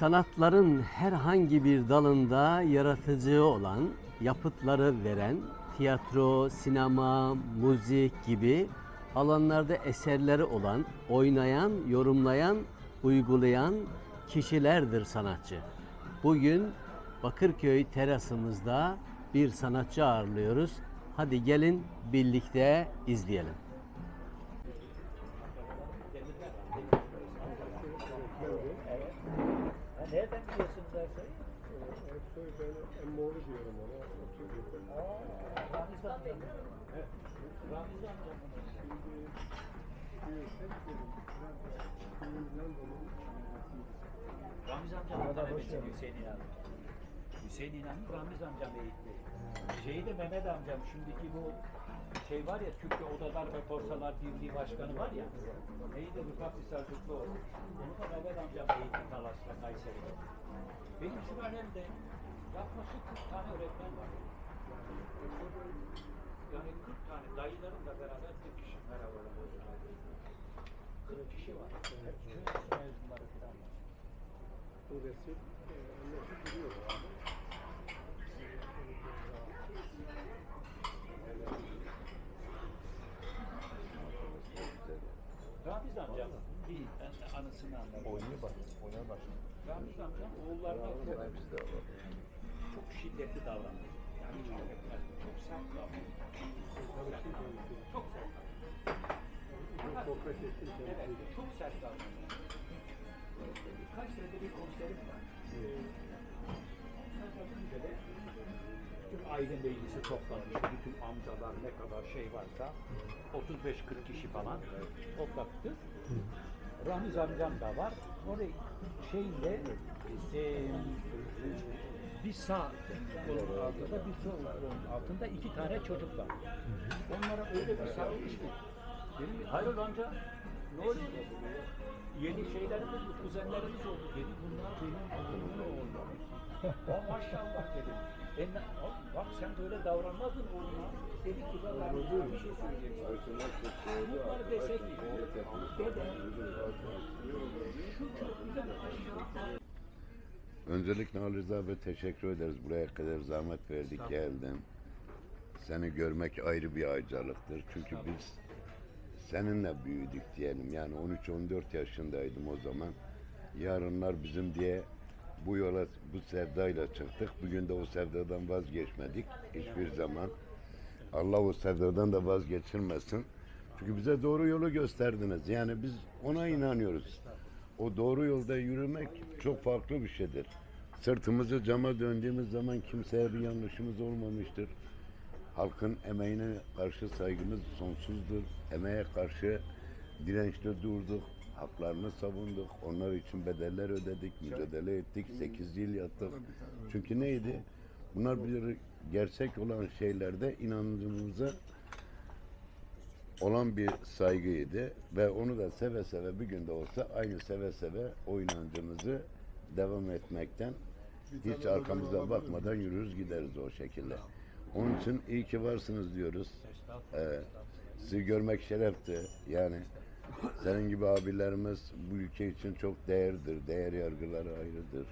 Sanatların herhangi bir dalında yaratıcı olan, yapıtları veren, tiyatro, sinema, müzik gibi alanlarda eserleri olan, oynayan, yorumlayan, uygulayan kişilerdir sanatçı. Bugün Bakırköy terasımızda bir sanatçı ağırlıyoruz. Hadi gelin birlikte izleyelim. Nereden biliyorsunuz Ersoy'u? Ersoy ben Emmoğlu diyorum ona. 30 yıldır. Ramiz amcam. Evet. Ramiz amcam. Ramiz amcam Mehmet'in Hüseyin İnan. Hüseyin İnan'ın Ramiz amcam eğitti. Şeyi de Mehmet amcam şimdiki bu şey var ya Türkiye Odalar ve Borsalar Birliği Başkanı var ya. Neydi Rıfat Hisarcıklı o. Onu da Mehmet amcam eğitti Talas'ta Kayseri'de. Benim sülalemde yaklaşık 40 tane öğretmen var. Yani 40 tane dayılarımla beraber 40 kişi beraber oluyor. 40 kişi var. Hepsi mezunları falan var. bu resim e, annesi duruyor abi. Ramiz amcam değil, ben de anısını anladım. Oynuyor bak, oynar bak. Ramiz amcam oğullarına çok, çok şiddetli davranır. Yani çok etmez, çok sert davranır. Çok sert davranır. Sokrates'in Evet, çok sert davranır. Kaç senedir bir konserim var. Bütün aile meclisi toplanmış, bütün amcalar ne kadar şey varsa 35-40 kişi falan toplattık. Ramiz amcam da var. Orada şeyle e, bir sağ kolun altında bir sol kolun altında iki tane çocuk var. Onlara öyle bir sarılmış ki. Dedim hayır amca ne oluyor? Yeni şeylerimiz, kuzenlerimiz oldu dedi. Bunlar benim oğulları. Ya maşallah dedim. E, ne- bak sen böyle davranmazdın oğluna. Dedik ki ben ben bir şey söyleyeceğim. Bunlar dese ki dede şu güzel aşağı Öncelikle Ali Rıza abi teşekkür ederiz. Buraya kadar zahmet verdik geldin. Seni görmek ayrı bir ayrıcalıktır. Çünkü biz seninle büyüdük diyelim. Yani 13-14 yaşındaydım o zaman. Yarınlar bizim diye bu yola, bu sevdayla çıktık. Bugün de o sevdadan vazgeçmedik hiçbir zaman. Allah o sevdadan da vazgeçirmesin. Çünkü bize doğru yolu gösterdiniz. Yani biz ona inanıyoruz. O doğru yolda yürümek çok farklı bir şeydir. Sırtımızı cama döndüğümüz zaman kimseye bir yanlışımız olmamıştır. Halkın emeğine karşı saygımız sonsuzdur. Emeğe karşı dirençli durduk. Haklarını savunduk. Onlar için bedeller ödedik, mücadele ettik. 8 yıl yattık. Çünkü neydi? Bunlar bir gerçek olan şeylerde inancımıza olan bir saygıydı ve onu da seve seve bir günde olsa aynı seve seve o inancımızı devam etmekten hiç arkamıza bakmadan yürürüz gideriz o şekilde. Onun için iyi ki varsınız diyoruz. Ee, sizi görmek şerefti. Yani senin gibi abilerimiz bu ülke için çok değerdir. Değer yargıları ayrıdır.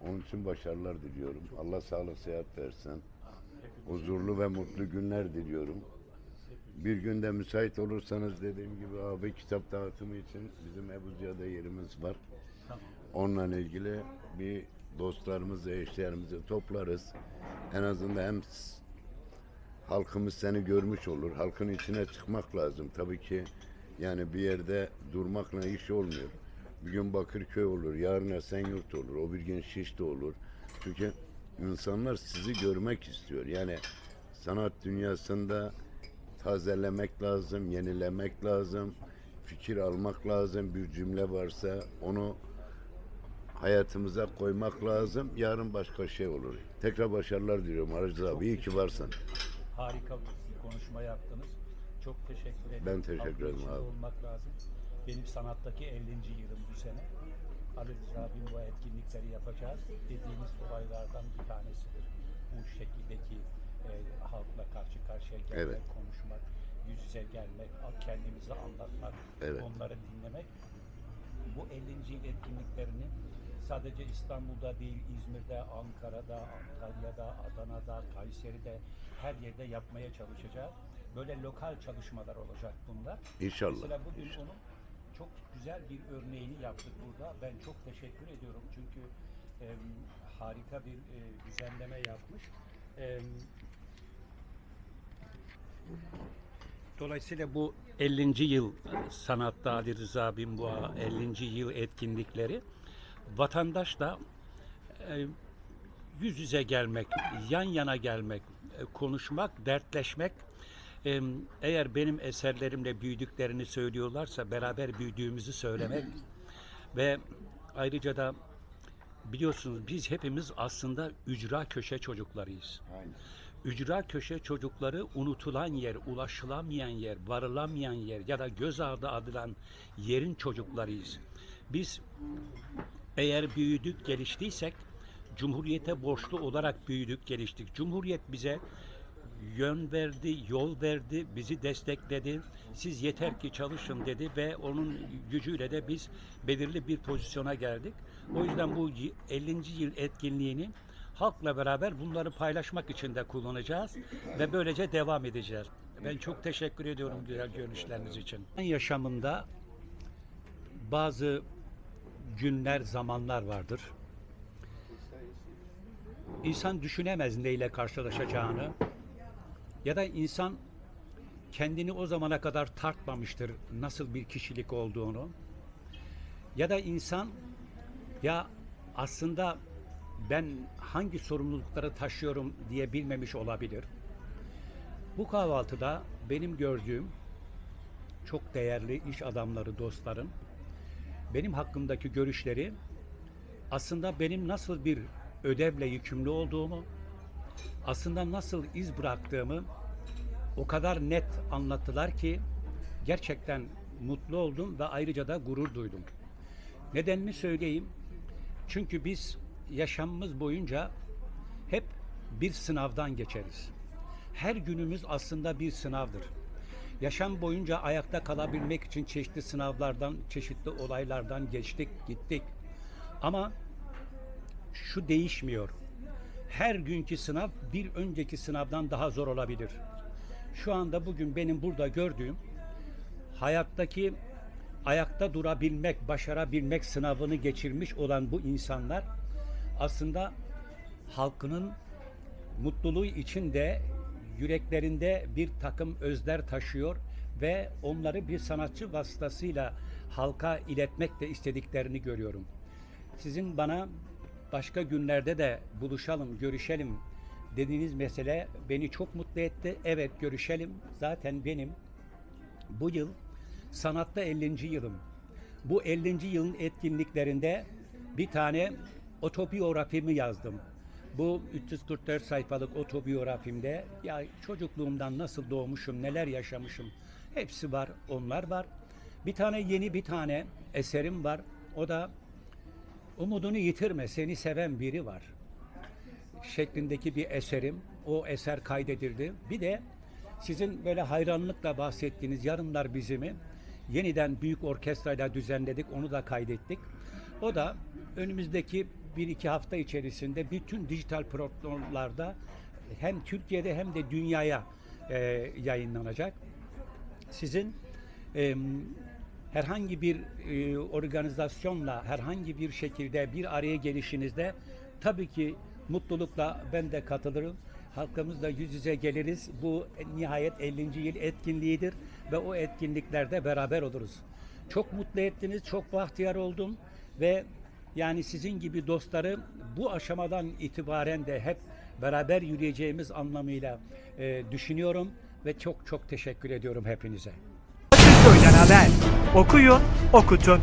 Onun için başarılar diliyorum. Allah sağlık sıhhat versin. Huzurlu ve mutlu günler diliyorum. Bir günde müsait olursanız dediğim gibi abi kitap dağıtımı için bizim Ebu Ziya'da yerimiz var. Onunla ilgili bir dostlarımızı, eşlerimizi toplarız. En azından hem halkımız seni görmüş olur. Halkın içine çıkmak lazım. Tabii ki yani bir yerde durmakla iş olmuyor. Bir gün Bakırköy olur, yarın Esenyurt olur, o bir gün Şişli olur. Çünkü insanlar sizi görmek istiyor. Yani sanat dünyasında tazelemek lazım, yenilemek lazım, fikir almak lazım. Bir cümle varsa onu hayatımıza koymak lazım. Yarın başka şey olur. Tekrar başarılar diliyorum Arıcı abi. İyi ki varsın. harika bir konuşma yaptınız. Çok teşekkür ederim. Ben teşekkür ederim abi. olmak lazım. Benim sanattaki 50. yılım bu sene. Ali Rıza abim bu etkinlikleri yapacağız. Dediğimiz olaylardan bir tanesidir. Bu şekildeki e, halkla karşı karşıya gelmek, Evet. konuşmak, yüz yüze gelmek, kendimizi anlatmak, Evet. onları dinlemek. Bu 50. yıl etkinliklerini sadece İstanbul'da değil, İzmir'de, Ankara'da, Antalya'da, Adana'da, Kayseri'de her yerde yapmaya çalışacağız. Böyle lokal çalışmalar olacak bunlar. İnşallah. Mesela bugün onun çok güzel bir örneğini yaptık burada. Ben çok teşekkür ediyorum çünkü em, harika bir e, düzenleme yapmış. Em, Dolayısıyla bu 50. yıl sanatta Ali Rıza Binboğa 50. yıl etkinlikleri vatandaş da e, yüz yüze gelmek, yan yana gelmek, e, konuşmak, dertleşmek e, eğer benim eserlerimle büyüdüklerini söylüyorlarsa beraber büyüdüğümüzü söylemek ve ayrıca da biliyorsunuz biz hepimiz aslında ücra köşe çocuklarıyız. Aynen. Ücra köşe çocukları unutulan yer, ulaşılamayan yer, varılamayan yer ya da göz ardı adılan yerin çocuklarıyız. Biz eğer büyüdük, geliştiysek Cumhuriyete borçlu olarak büyüdük, geliştik. Cumhuriyet bize yön verdi, yol verdi, bizi destekledi. Siz yeter ki çalışın dedi ve onun gücüyle de biz belirli bir pozisyona geldik. O yüzden bu 50. yıl etkinliğini halkla beraber bunları paylaşmak için de kullanacağız ve böylece devam edeceğiz. Ben çok teşekkür ediyorum güzel görüşleriniz için. Yaşamında bazı günler, zamanlar vardır. İnsan düşünemez neyle karşılaşacağını ya da insan kendini o zamana kadar tartmamıştır nasıl bir kişilik olduğunu. Ya da insan ya aslında ben hangi sorumlulukları taşıyorum diye bilmemiş olabilir. Bu kahvaltıda benim gördüğüm çok değerli iş adamları, dostlarım benim hakkımdaki görüşleri aslında benim nasıl bir ödevle yükümlü olduğumu, aslında nasıl iz bıraktığımı o kadar net anlattılar ki gerçekten mutlu oldum ve ayrıca da gurur duydum. Nedenini söyleyeyim. Çünkü biz yaşamımız boyunca hep bir sınavdan geçeriz. Her günümüz aslında bir sınavdır. Yaşam boyunca ayakta kalabilmek için çeşitli sınavlardan, çeşitli olaylardan geçtik, gittik. Ama şu değişmiyor. Her günkü sınav bir önceki sınavdan daha zor olabilir. Şu anda bugün benim burada gördüğüm hayattaki ayakta durabilmek, başarabilmek sınavını geçirmiş olan bu insanlar aslında halkının mutluluğu için de yüreklerinde bir takım özler taşıyor ve onları bir sanatçı vasıtasıyla halka iletmek de istediklerini görüyorum. Sizin bana başka günlerde de buluşalım, görüşelim dediğiniz mesele beni çok mutlu etti. Evet görüşelim. Zaten benim bu yıl sanatta 50. yılım. Bu 50. yılın etkinliklerinde bir tane otobiyografimi yazdım. Bu 344 sayfalık otobiyografimde ya çocukluğumdan nasıl doğmuşum, neler yaşamışım hepsi var, onlar var. Bir tane yeni bir tane eserim var. O da Umudunu yitirme, seni seven biri var. Şeklindeki bir eserim. O eser kaydedildi. Bir de sizin böyle hayranlıkla bahsettiğiniz Yarınlar Bizim'i yeniden büyük orkestrayla düzenledik. Onu da kaydettik. O da önümüzdeki bir iki hafta içerisinde bütün dijital platformlarda hem Türkiye'de hem de dünyaya e, yayınlanacak. Sizin e, herhangi bir e, organizasyonla herhangi bir şekilde bir araya gelişinizde tabii ki mutlulukla ben de katılırım. Halkımızla yüz yüze geliriz. Bu nihayet 50. yıl etkinliğidir ve o etkinliklerde beraber oluruz. Çok mutlu ettiniz, çok bahtiyar oldum ve yani sizin gibi dostları bu aşamadan itibaren de hep beraber yürüyeceğimiz anlamıyla e, düşünüyorum ve çok çok teşekkür ediyorum hepinize. Haber. Okuyun, okutun.